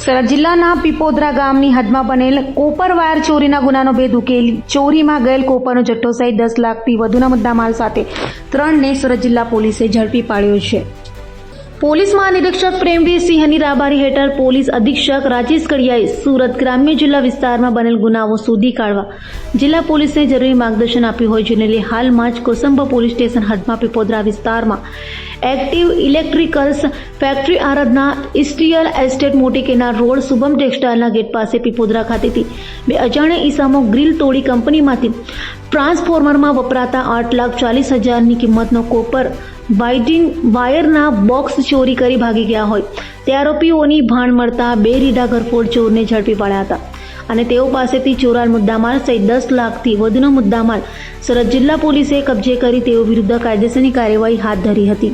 સુરત જિલ્લાના પીપોદરા ગામની હદમાં બનેલ કોપર વાયર ચોરીના ગુનાનો ભેદ ઉકેલી ચોરીમાં ગયેલ કોપરનો જથ્થો સહિત દસ લાખથી વધુના મુદ્દામાલ સાથે ત્રણને સુરત જિલ્લા પોલીસે ઝડપી પાડ્યો છે. પોલીસ મહાનિરીક્ષક પ્રેમવીર સિંહની રાબારી હેઠળ પોલીસ અધિક્ષક રાજેશ કડિયાએ સુરત ગ્રામ્ય જિલ્લા વિસ્તારમાં બનેલ ગુનાઓ શોધી કાઢવા જિલ્લા પોલીસને જરૂરી માર્ગદર્શન આપ્યું હોય, જેને લઈ હાલમાં જ કોસંબા પોલીસ સ્ટેશન હદમાં પીપોદરા વિસ્તારમાં active electricals factory Aradhana ઇસ્ટિયલ estate મોટી કેનાલ રોડ શુભમ ટેક્સટાઇલના ગેટ પાસે પીપોદરા ખાતેથી બે અજાણ્યા ઈસામો ગ્રીલ તોડી કંપનીમાંથી ટ્રાન્સફોર્મરમાં વપરાતા આઠ લાખ ચાલીસ હજારની કિંમતનો કોપર વાઇટિંગ વાયરના બોક્સ ચોરી કરી ભાગી ગયા હોય. તે આરોપીઓની ભાણ મળતા બે રીડા ઘરફોડ ચોરને ઝડપી પાડ્યા હતા. અને તેઓ પાસેથી ચોરાલ મુદ્દામાલ સહિત દસ લાખથી વધુનો મુદ્દામાલ સુરત જિલ્લા પોલીસે કબજે કરી તેઓ વિરુદ્ધ કાયદેસરની કાર્યવાહી હાથ ધરી હતી.